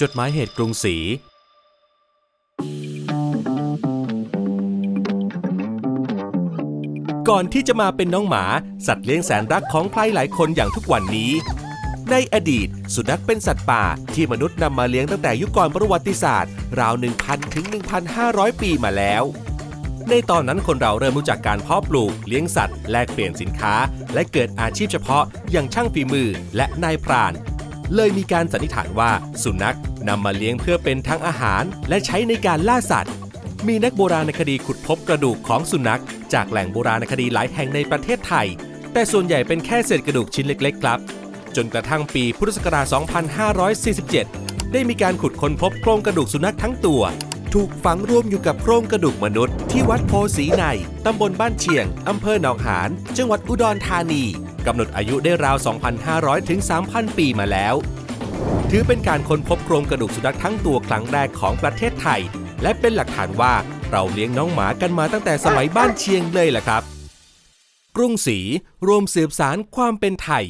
จดหมายเหตุกรุงศรีก่อนที่จะมาเป็นน้องหมา สัตว์เลี้ยงแสนรักของใครหลายคนอย่างทุกวันนี้ ในอดีต สุนัขเป็นสัตว์ป่าที่มนุษย์นำมาเลี้ยงตั้งแต่ยุคก่อนประวัติศาสตร์ ราว 1,000 ถึง 1,500 ปีมาแล้ว ในตอนนั้นคนเราเริ่มรู้จักการเพาะปลูก เลี้ยงสัตว์ แลกเปลี่ยนสินค้า และเกิดอาชีพเฉพาะ อย่างช่างฝีมือ และนายพราน เลยมีการสันนิษฐานว่าสุนัขนำมาเลี้ยงเพื่อเป็นทั้งอาหารและใช้ในการล่าสัตว์ มีนักโบราณคดีขุดพบกระดูกของสุนัข จากแหล่งโบราณคดีหลายแห่งในประเทศไทย แต่ส่วนใหญ่เป็นแค่เศษกระดูกชิ้นเล็ก ๆ ครับ จนกระทั่งปีพุทธศักราช 2547 ได้มีการขุดค้นพบโครงกระดูกสุนัขทั้งตัว ถูกฝังรวมอยู่กับโครงกระดูกมนุษย์ที่วัดโพสีในตำบลบ้านเชียงอำเภอหนองหาน จังหวัดอุดรธานี กำหนดอายุได้ราว 2,500 ถึง 3,000 ปีมาแล้ว ถือเป็นการค้นพบโครงกระดูกสุนัขทั้งตัวครั้งแรกของประเทศไทย และเป็นหลักฐานว่าเราเลี้ยงน้องหมากันมาตั้งแต่สมัยบ้านเชียงเลยแหละครับ กรุงศรีรวมสืบสารความเป็นไทย